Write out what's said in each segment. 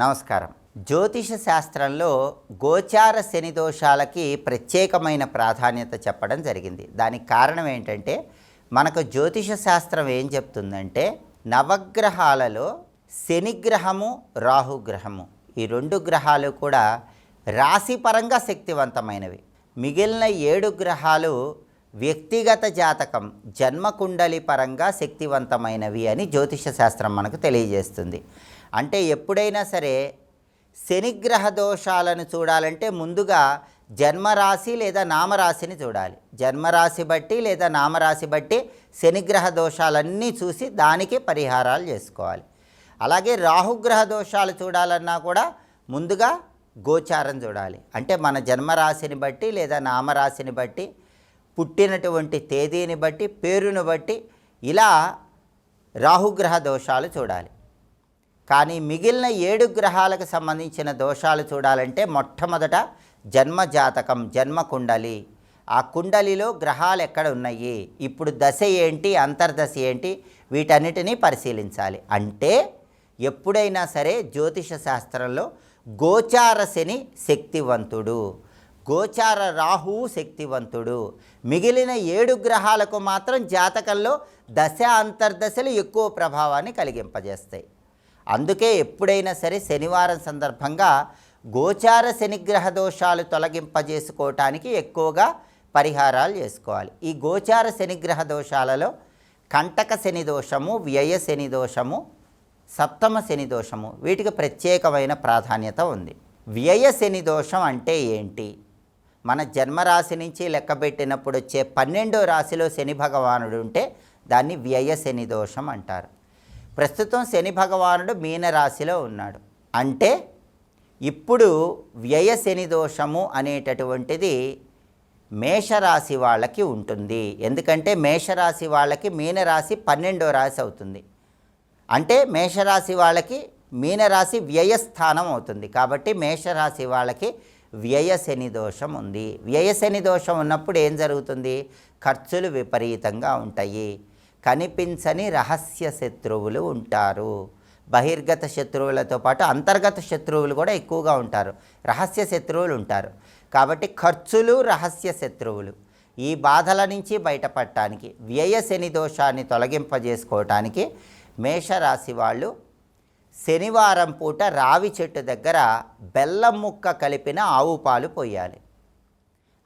నమస్కారం. జ్యోతిష శాస్త్రంలో గోచార శని దోషాలకి ప్రత్యేకమైన ప్రాధాన్యత చెప్పడం జరిగింది. దానికి కారణం ఏంటంటే మనకు జ్యోతిష శాస్త్రం ఏం చెప్తుందంటే నవగ్రహాలలో శనిగ్రహము రాహుగ్రహము ఈ రెండు గ్రహాలు కూడా రాశిపరంగా శక్తివంతమైనవి. మిగిలిన ఏడు గ్రహాలు వ్యక్తిగత జాతకం జన్మకుండలి పరంగా శక్తివంతమైనవి అని జ్యోతిష శాస్త్రం మనకు తెలియజేస్తుంది. అంటే ఎప్పుడైనా సరే శనిగ్రహ దోషాలను చూడాలంటే ముందుగా జన్మరాశి లేదా నామరాశిని చూడాలి. జన్మరాశి బట్టి లేదా నామరాశి బట్టి శనిగ్రహ దోషాలన్నీ చూసి దానికి పరిహారాలు చేసుకోవాలి. అలాగే రాహుగ్రహ దోషాలు చూడాలన్నా కూడా ముందుగా గోచారం చూడాలి. అంటే మన జన్మరాశిని బట్టి లేదా నామరాశిని బట్టి పుట్టినటువంటి తేదీని బట్టి పేరును బట్టి ఇలా రాహుగ్రహ దోషాలు చూడాలి. కానీ మిగిలిన ఏడు గ్రహాలకు సంబంధించిన దోషాలు చూడాలంటే మొట్టమొదట జన్మ జాతకం జన్మ కుండలి. ఆ కుండలిలో గ్రహాలు ఎక్కడ ఉన్నాయి? ఇప్పుడు దశ ఏంటి? అంతర్దశ ఏంటి? వీటన్నిటినీ పరిశీలించాలి. అంటే ఎప్పుడైనా సరే జ్యోతిష శాస్త్రంలో గోచార శని శక్తివంతుడు. గోచార రాహువు శక్తివంతుడు. మిగిలిన ఏడు గ్రహాలకు మాత్రం జాతకంలో దశ అంతర్దశలు ఎక్కువ ప్రభావాన్ని కలిగింపజేస్తాయి. అందుకే ఎప్పుడైనా సరే శనివారం సందర్భంగా గోచార శనిగ్రహ దోషాలు తొలగింపజేసుకోవటానికి ఎక్కువగా పరిహారాలు చేసుకోవాలి. ఈ గోచార శనిగ్రహ దోషాలలో కంటక శని దోషము వ్యయ శని దోషము సప్తమ శని దోషము వీటికి ప్రత్యేకమైన ప్రాధాన్యత ఉంది. వ్యయ శని దోషం అంటే ఏంటి? మన జన్మరాశి నుంచి లెక్కబెట్టినప్పుడు వచ్చే పన్నెండో రాశిలో శని భగవానుడు ఉంటే దాన్ని వ్యయ శని దోషం అంటారు. ప్రస్తుతం శని భగవానుడు మీనరాశిలో ఉన్నాడు. అంటే ఇప్పుడు వ్యయ శని దోషము అనేటటువంటిది మేషరాశి వాళ్ళకి ఉంటుంది. ఎందుకంటే మేషరాశి వాళ్ళకి మీనరాశి పన్నెండో రాశి అవుతుంది. అంటే మేషరాశి వాళ్ళకి మీనరాశి వ్యయస్థానం అవుతుంది. కాబట్టి మేషరాశి వాళ్ళకి వ్యయ శని దోషం ఉంది. వ్యయ శని దోషం ఉన్నప్పుడు ఏం జరుగుతుంది? ఖర్చులు విపరీతంగా ఉంటాయి. కనిపించని రహస్య శత్రువులు ఉంటారు. బహిర్గత శత్రువులతో పాటు అంతర్గత శత్రువులు కూడా ఎక్కువగా ఉంటారు. రహస్య శత్రువులు ఉంటారు. కాబట్టి ఖర్చులు రహస్య శత్రువులు. ఈ బాధల నుంచి బయటపడటానికి వ్యయ శని దోషాన్ని తొలగింపజేసుకోవటానికి మేషరాశి వాళ్ళు శనివారం పూట రావి చెట్టు దగ్గర బెల్లం ముక్క కలిపిన ఆవు పాలు పోయాలి.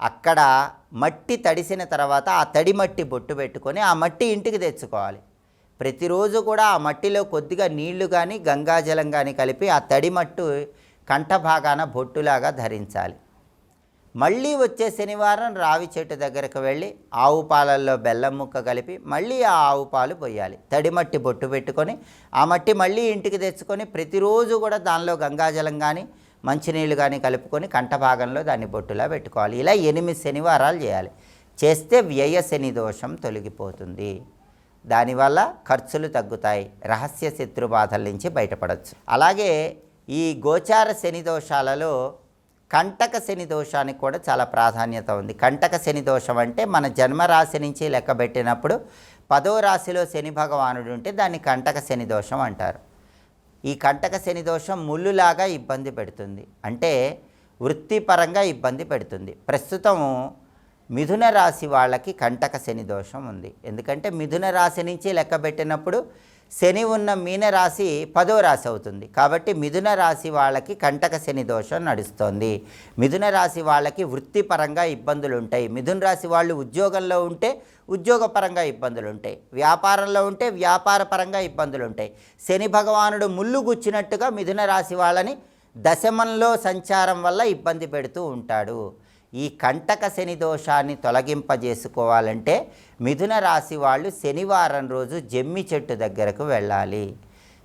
అక్కడ మట్టి తడిసిన తర్వాత ఆ తడి మట్టి బొట్టు పెట్టుకొని ఆ మట్టి ఇంటికి తెచ్చుకోవాలి. ప్రతిరోజు కూడా ఆ మట్టిలో కొద్దిగా నీళ్ళు కానీ గంగాజలం కానీ కలిపి ఆ తడి మట్టు కంఠ భాగాన బొట్టులాగా ధరించాలి. మళ్ళీ వచ్చే శనివారం రావి చెట్టు దగ్గరకు వెళ్ళి ఆవు పాలల్లో బెల్లం ముక్క కలిపి మళ్ళీ ఆ ఆవు పాలు పోయాలి. తడి మట్టి బొట్టు పెట్టుకొని ఆ మట్టి మళ్ళీ ఇంటికి తెచ్చుకొని ప్రతిరోజు కూడా దానిలో గంగాజలం కానీ మంచినీళ్ళు కానీ కలుపుకొని కంఠ భాగంలో దాన్ని బొట్టులా పెట్టుకోవాలి. ఇలా ఎనిమిది శనివారాలు చేయాలి. చేస్తే వ్యయ శని దోషం తొలగిపోతుంది. దానివల్ల ఖర్చులు తగ్గుతాయి. రహస్య శత్రు బాధల నుంచి బయటపడవచ్చు అలాగే ఈ గోచార శని దోషాలలో కంటక శని దోషానికి కూడా చాలా ప్రాధాన్యత ఉంది. కంటక శని దోషం అంటే మన జన్మరాశి నుంచి లెక్కబెట్టినప్పుడు పదో రాశిలో శని భగవానుడు ఉంటే దాన్ని కంటక శని దోషం అంటారు. ఈ కంటక శని దోషం ముళ్ళులాగా ఇబ్బంది పెడుతుంది. అంటే వృత్తిపరంగా ఇబ్బంది పెడుతుంది. ప్రస్తుతం మిథున రాశి వాళ్ళకి కంటక శని దోషం ఉంది. ఎందుకంటే మిథున రాశి నుంచి లెక్కబెట్టినప్పుడు శని ఉన్న మీన రాశి పదో రాశి అవుతుంది. కాబట్టి మిథున రాశి వాళ్ళకి కంటక శని దోషం నడుస్తుంది. మిథున రాశి వాళ్ళకి వృత్తిపరంగా ఇబ్బందులు ఉంటాయి. మిథున రాశి వాళ్ళు ఉద్యోగంలో ఉంటే ఉద్యోగపరంగా ఇబ్బందులు ఉంటాయి. వ్యాపారంలో ఉంటే వ్యాపారపరంగా ఇబ్బందులు ఉంటాయి. శని భగవానుడు ముళ్ళు గుచ్చినట్టుగా మిథున రాశి వాళ్ళని దశమంలో సంచారం వల్ల ఇబ్బంది పెడుతూ ఉంటాడు. ఈ కంటక శని దోషాన్ని తొలగింపజేసుకోవాలంటే మిథున రాశి వాళ్ళు శనివారం రోజు జమ్మి చెట్టు దగ్గరకు వెళ్ళాలి.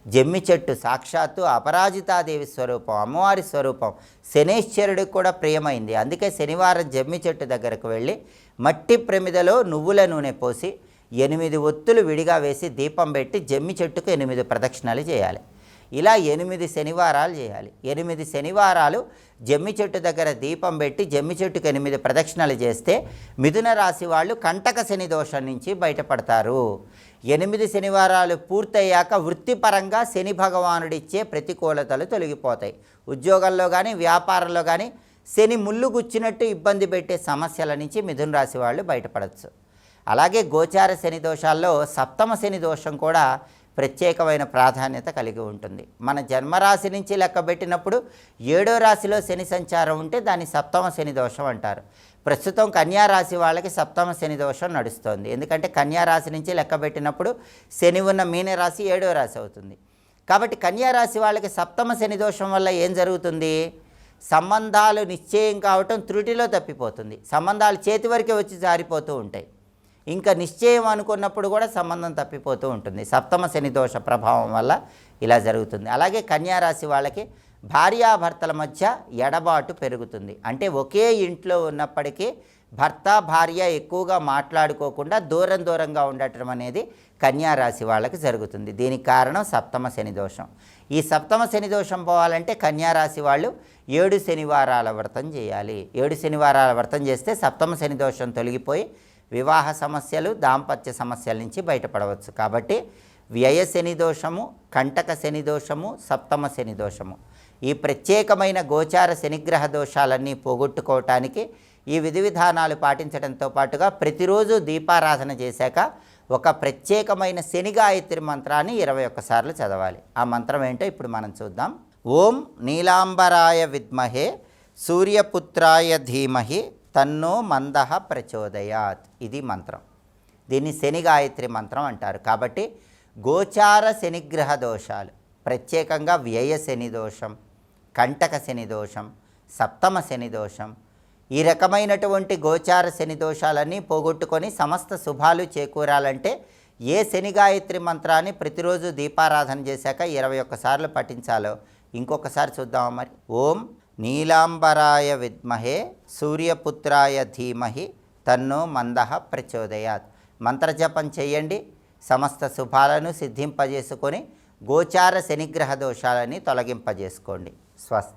జమ్మి చెట్టు సాక్షాత్తు అపరాజితాదేవి స్వరూపం అమ్మవారి స్వరూపం. శనేశ్వరుడికి కూడా ప్రియమైంది. అందుకే శనివారం జమ్మి చెట్టు దగ్గరకు వెళ్ళి మట్టి ప్రమిదలో నువ్వుల నూనె పోసి ఎనిమిది ఒత్తులు విడిగా వేసి దీపం పెట్టి జమ్మి చెట్టుకు ఎనిమిది ప్రదక్షిణాలు చేయాలి. ఇలా ఎనిమిది శనివారాలు చేయాలి. ఎనిమిది శనివారాలు జమ్మి చెట్టు దగ్గర దీపం పెట్టి జమ్మి చెట్టుకు ఎనిమిది ప్రదక్షిణలు చేస్తే మిథున రాశి వాళ్ళు కంటక శని దోషం నుంచి బయటపడతారు. ఎనిమిది శనివారాలు పూర్తయ్యాక వృత్తిపరంగా శని భగవానుడిచ్చే ప్రతికూలతలు తొలగిపోతాయి. ఉద్యోగంలో కానీ వ్యాపారంలో కానీ శని ముళ్ళు గుచ్చినట్టు ఇబ్బంది పెట్టే సమస్యల నుంచి మిథున రాశి వాళ్ళు బయటపడవచ్చు అలాగే గోచార శని దోషాల్లో సప్తమ శని దోషం కూడా ప్రత్యేకమైన ప్రాధాన్యత కలిగి ఉంటుంది. మన జన్మరాశి నుంచి లెక్కబెట్టినప్పుడు ఏడో రాశిలో శని సంచారం ఉంటే దాన్ని సప్తమ శని దోషం అంటారు. ప్రస్తుతం కన్యారాశి వాళ్ళకి సప్తమ శని దోషం నడుస్తోంది. ఎందుకంటే కన్యారాశి నుంచి లెక్కబెట్టినప్పుడు శని ఉన్న మీనరాశి ఏడో రాశి అవుతుంది. కాబట్టి కన్యా రాశి వాళ్ళకి సప్తమ శని దోషం వల్ల ఏం జరుగుతుంది? సంబంధాలు నిశ్చయం కావటం త్రుటిలో తప్పిపోతుంది. సంబంధాలు చేతి వరకే వచ్చి జారిపోతూ ఉంటాయి. ఇంకా నిశ్చయం అనుకున్నప్పుడు కూడా సంబంధం తప్పిపోతూ ఉంటుంది. సప్తమ శని దోష ప్రభావం వల్ల ఇలా జరుగుతుంది. అలాగే కన్యారాశి వాళ్ళకి భార్యాభర్తల మధ్య ఎడబాటు పెరుగుతుంది. అంటే ఒకే ఇంట్లో ఉన్నప్పటికీ భర్త భార్య ఎక్కువగా మాట్లాడుకోకుండా దూరం దూరంగా ఉండటం అనేది కన్యారాశి వాళ్ళకి జరుగుతుంది. దీనికి కారణం సప్తమ శని దోషం. ఈ సప్తమ శని దోషం పోవాలంటే కన్యారాశి వాళ్ళు ఏడు శనివారాల వ్రతం చేయాలి. ఏడు శనివారాల వ్రతం చేస్తే సప్తమ శని దోషం తొలగిపోయి వివాహ సమస్యలు దాంపత్య సమస్యల నుంచి బయటపడవచ్చు. కాబట్టి వ్యయ శని దోషము కంటక శని దోషము సప్తమ శని దోషము. ఈ ప్రత్యేకమైన గోచార శనిగ్రహ దోషాలన్నీ పోగొట్టుకోవటానికి ఈ విధి విధానాలు పాటించడంతో పాటుగా ప్రతిరోజు దీపారాధన చేశాక ఒక ప్రత్యేకమైన శని గాయత్రి మంత్రాన్ని ఇరవై ఒక్కసార్లు చదవాలి. ఆ మంత్రం ఏంటో ఇప్పుడు మనం చూద్దాం. ఓం నీలాంబరాయ విద్మహే సూర్యపుత్రాయ ధీమహి తన్నో మందహ ప్రచోదయాత్. ఇది మంత్రం. దీన్ని శని గాయత్రి మంత్రం అంటారు. కాబట్టి గోచార శనిగ్రహ దోషాలు ప్రత్యేకంగా వ్యయ శని దోషం కంటక శని దోషం సప్తమ శని దోషం ఈ రకమైనటువంటి గోచార శని దోషాలన్నీ పోగొట్టుకొని సమస్త శుభాలు చేకూరాలంటే ఏ శని గాయత్రి మంత్రాన్ని ప్రతిరోజు దీపారాధన చేశాక ఇరవై ఒక్కసార్లు పఠించాలో ఇంకొకసారి చూద్దాం మరి? ఓం నీలాంబరాయ విద్మహే సూర్యపుత్రాయ ధీమహి తన్ను మందహ ప్రచోదయాత్. మంత్రజపం చేయండి. సమస్త శుభాలను సిద్ధింపజేసుకొని గోచార శనిగ్రహ దోషాలని తొలగింపజేసుకోండి. స్వస్తి.